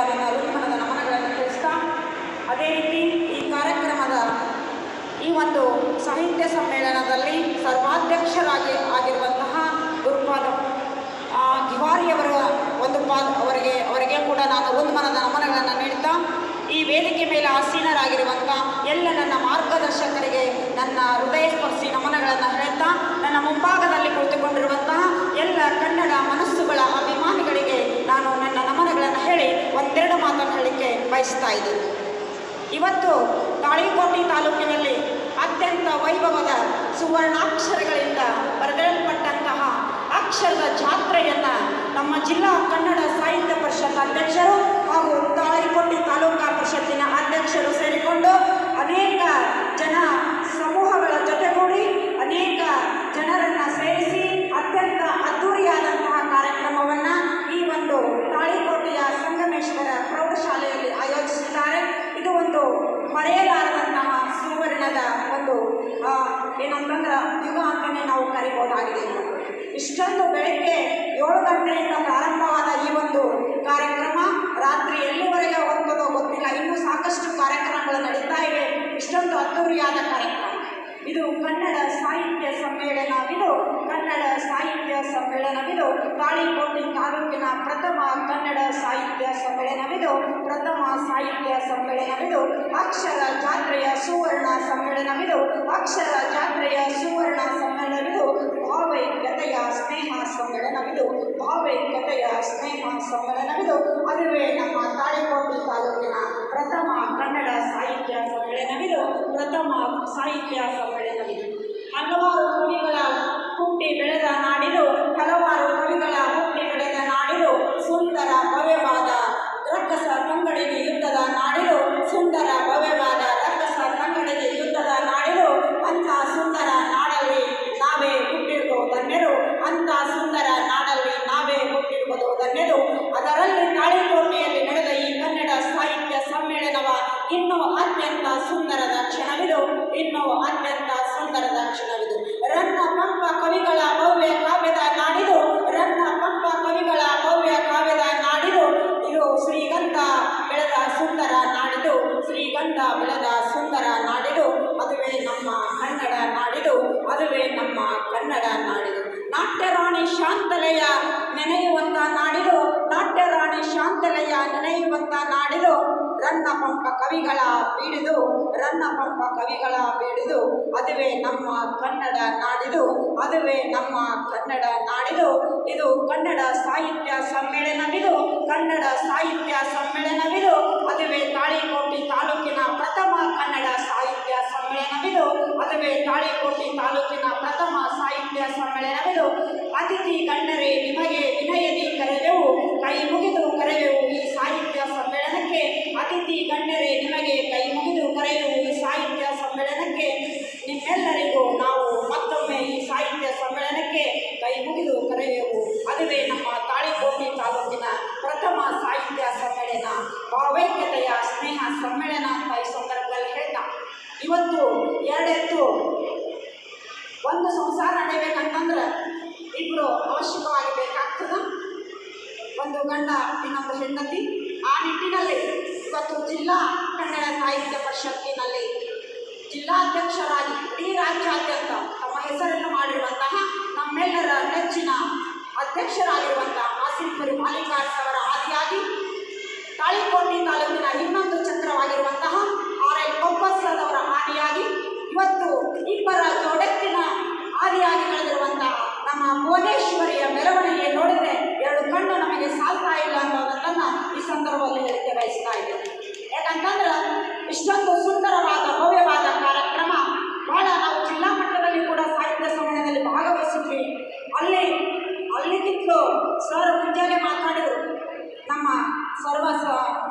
ನನ್ನ ಋತುಮನದ ನಮನಗಳನ್ನು ತಿಳಿಸ್ತಾ ಅದೇ ರೀತಿ ಈ ಕಾರ್ಯಕ್ರಮದ ಈ ಒಂದು ಸಾಹಿತ್ಯ ಸಮ್ಮೇಳನದಲ್ಲಿ ಸರ್ವಾಧ್ಯಕ್ಷರಾಗಿ ಆಗಿರುವಂತಹ ಗುರುಪಾದ ಆ, ಗಿವಾರಿಯವರ ಒಂದು ಪಾದ ಅವರಿಗೆ ಅವರಿಗೆ ಕೂಡ ನಾನು ಒಂದು ಮನದ ನಮನಗಳನ್ನು ನೀಡ್ತಾ ಈ ವೇದಿಕೆ ಮೇಲೆ ಆಸೀನರಾಗಿರುವಂಥ ಎಲ್ಲ ನನ್ನ ಮಾರ್ಗದರ್ಶಕರಿಗೆ ನನ್ನ ಹೃದಯ ಸ್ಪರ್ಶಿ ನಮನಗಳನ್ನು ಹೇಳ್ತಾ ನನ್ನ ಮುಂಭಾಗದಲ್ಲಿ ಕುಳಿತುಕೊಂಡಿರುವಂತಹ ಎಲ್ಲ ಕನ್ನಡ ಮನಸ್ಸುಗಳ ಅಭಿಮಾನಿಗಳಿಗೆ ನಾನು ನನ್ನ ನಮನಗಳನ್ನು ಹೇಳಿ ಒಂದೆರಡು ಮಾತನ್ನು ಹೇಳಿಕೆ ಬಯಸ್ತಾ ಇದ್ದೀನಿ. ಇವತ್ತು ತಾಳಿಕೋಟೆ ತಾಲೂಕಿನಲ್ಲಿ ಅತ್ಯಂತ ವೈಭವದ ಸುವರ್ಣಾಕ್ಷರಗಳಿಂದ ಬರೆದಲ್ಪಟ್ಟಂತಹ ಅಕ್ಷರದ ಜಾತ್ರೆಯನ್ನು ನಮ್ಮ ಜಿಲ್ಲಾ ಕನ್ನಡ ಸಾಹಿತ್ಯ ಪರಿಷತ್ ಅಧ್ಯಕ್ಷರು ಹಾಗೂ ತಾಳಿಕೋಟೆ ತಾಲೂಕಾ ಪರಿಷತ್ತಿನ ಅಧ್ಯಕ್ಷರು ಸೇರಿಕೊಂಡು ಅನೇಕ ಇಷ್ಟೊಂದು ಬೆಳಗ್ಗೆ ಏಳು ಗಂಟೆಯಿಂದ ಪ್ರಾರಂಭವಾದ ಈ ಒಂದು ಕಾರ್ಯಕ್ರಮ ರಾತ್ರಿ ಎಲ್ಲಿವರೆಗೆ ಹೋಗ್ತದೋ ಗೊತ್ತಿಲ್ಲ. ಇನ್ನೂ ಸಾಕಷ್ಟು ಕಾರ್ಯಕ್ರಮಗಳು ನಡೀತಾ ಇವೆ ಇಷ್ಟೊಂದು ಅದ್ದೂರಿಯಾದ ಕಾರ್ಯಕ್ರಮ. ಇದು ಕನ್ನಡ ಸಾಹಿತ್ಯ ಸಮ್ಮೇಳನವಿದು. ಕನ್ನಡ ಸಾಹಿತ್ಯ ಸಮ್ಮೇಳನವಿದು. ತಾಳಿಕೋಟೆ ತಾಲೂಕಿನ ಪ್ರಥಮ ಕನ್ನಡ ಸಾಹಿತ್ಯ ಸಮ್ಮೇಳನವಿದು. ಪ್ರಥಮ ಸಾಹಿತ್ಯ ಸಮ್ಮೇಳನವಿದು. ಅಕ್ಷರ ಜಾತ್ರೆಯ ಸುವರ್ಣ ಸಮ್ಮೇಳನವಿದು. ಅಕ್ಷರ ಜಾತ್ರೆಯ ಸುವರ್ಣ ಸಮ್ಮೇಳನವಿದು. ಭಾವೈಕ್ಯತೆಯ ಸ್ನೇಹ ಸಮ್ಮೇಳನವಿದು ಭಾವೈಕ್ಯತೆಯ ಸ್ನೇಹ ಸಮ್ಮೇಳನವಿದು ಅದುವೇ ನಮ್ಮ ತಾಳಿಕೋಟೆ ತಾಲೂಕಿನ ಪ್ರಥಮ ಕನ್ನಡ ಸಾಹಿತ್ಯ ಸಮ್ಮೇಳನವಿದು ಪ್ರಥಮ ಸಾಹಿತ್ಯ ಸಮ್ಮೇಳನವಿದು ಹಲವಾರು ಕವಿಗಳ ಹುಟ್ಟಿ ಬೆಳೆದ ನಾಡಿದು. ಹಲವಾರು ಕವಿಗಳ ಹುಟ್ಟಿ ಬೆಳೆದ ನಾಡಿದು. ಸುಂದರ ಭವ್ಯವಾದ ರಕ್ಕಸ ಕಂಗಡಿಗೆ ಯುದ್ಧದ ನಾಡಿದು. ಸುಂದರ ಭವ್ಯವಾದ ራሱን መረዳት ችላለሁ ነው ನೆನೆಯುವಂಥ ನಾಡಿದು ರನ್ನ ಪಂಪ ಕವಿಗಳ ಬೀಡಿದು, ರನ್ನ ಪಂಪ ಕವಿಗಳ ಬೀಡಿದು, ಅದುವೇ ನಮ್ಮ ಕನ್ನಡ ನಾಡಿದು, ಅದುವೇ ನಮ್ಮ ಕನ್ನಡ ನಾಡಿದು. ಇದು ಕನ್ನಡ ಸಾಹಿತ್ಯ ಸಮ್ಮೇಳನವಿದು, ಕನ್ನಡ ಸಾಹಿತ್ಯ ಸಮ್ಮೇಳನವಿದು, ಅದುವೇ ತಾಳಿಕೋಟೆ ತಾಲೂಕಿನ ಪ್ರಥಮ ಕನ್ನಡ ಸಾಹಿತ್ಯ ಸಮ್ಮೇಳನವಿದು ಅದುವೇ ತಾಳಿಕೋಟೆ ತಾಲೂಕಿನ ಪ್ರಥಮ ಸಾಹಿತ್ಯ ಸಮ್ಮೇಳನವಿದು ಅತಿಥಿ ಗಣ್ಯರೇ ನಿಮಗೆ ವಿನಯದಿ ಕರೆದೆವು ಕೈ ಮುಗಿದು ಕರೆದೆವು ಈ ಸಾಹಿತ್ಯ ಸಮ್ಮೇಳನಕ್ಕೆ ಅತಿಥಿ ಗಣ್ಯರೇ ನಿಮಗೆ ಕೈ ಮುಗಿದು ಕರೆಯುವು ಈ ಸಾಹಿತ್ಯ ಸಮ್ಮೇಳನಕ್ಕೆ ನಿಮ್ಮೆಲ್ಲರಿಗೂ ನಾವು ಮತ್ತೊಮ್ಮೆ ಈ ಸಾಹಿತ್ಯ ಸಮ್ಮೇಳನಕ್ಕೆ ಕೈ ಮುಗಿದು ಕರೆಯುವು ಅದುವೇ ನಮ್ಮ ತಾಳಿಕೋಟೆ ತಾಲೂಕಿನ ಪ್ರಥಮ ಸಾಹಿತ್ಯ ಸಮ್ಮೇಳನ ಭಾವೈಕ್ಯತೆಯ ಸ್ನೇಹ ಸಮ್ಮೇಳನ ಅಂತ ಈ ಸಂದರ್ಭದಲ್ಲಿ ಹೇಳ್ತಾ ಇವತ್ತು ಎರಡೆತ್ತು ಒಂದು ಸಂಸಾರ ನಡೆಯಬೇಕಂತಂದ್ರೆ ಇಬ್ಬರು ಅವಶ್ಯಕವಾಗಿ ಬೇಕಾಗ್ತದೆ ಒಂದು ಗಂಡ, ಇನ್ನೊಂದು ಹೆಂಡತಿ. ಆ ನಿಟ್ಟಿನಲ್ಲಿ ಇವತ್ತು ಜಿಲ್ಲಾ ಕನ್ನಡ ಸಾಹಿತ್ಯ ಪರಿಷತ್ತಿನಲ್ಲಿ ಜಿಲ್ಲಾಧ್ಯಕ್ಷರಾಗಿ ಇಡೀ ರಾಜ್ಯಾದ್ಯಂತ ತಮ್ಮ ಹೆಸರನ್ನು ಮಾಡಿರುವಂತಹ ನಮ್ಮೆಲ್ಲರ ನೆಚ್ಚಿನ ಅಧ್ಯಕ್ಷರಾಗಿರುವಂತಹ ಆಸಿಫ್ ಮಾಲಿಕಾರ್ ಅವರ ಆದಿಯಾಗಿ ತಾಳಿಕೋಟೆ ತಾಲೂಕಿನ ಇನ್ನೊಂದು ಚಕ್ರವಾಗಿರುವಂತಹ ಇಷ್ಟೊಂದು ಸುಂದರವಾದ, ಭವ್ಯವಾದ ಕಾರ್ಯಕ್ರಮ. ಬಹಳ ನಾವು ಜಿಲ್ಲಾ ಮಟ್ಟದಲ್ಲಿ ಕೂಡ ಸಾಹಿತ್ಯ ಸಮ್ಮೇಳನದಲ್ಲಿ ಭಾಗವಹಿಸಿದ್ವಿ. ಅಲ್ಲಿ, ಅಲ್ಲಿಗಿಂತಲೂ ಸರ್ ಮುಂಜಾನೆ ಮಾತಾಡಿದರು. ನಮ್ಮ ಸರ್ವ ಸ-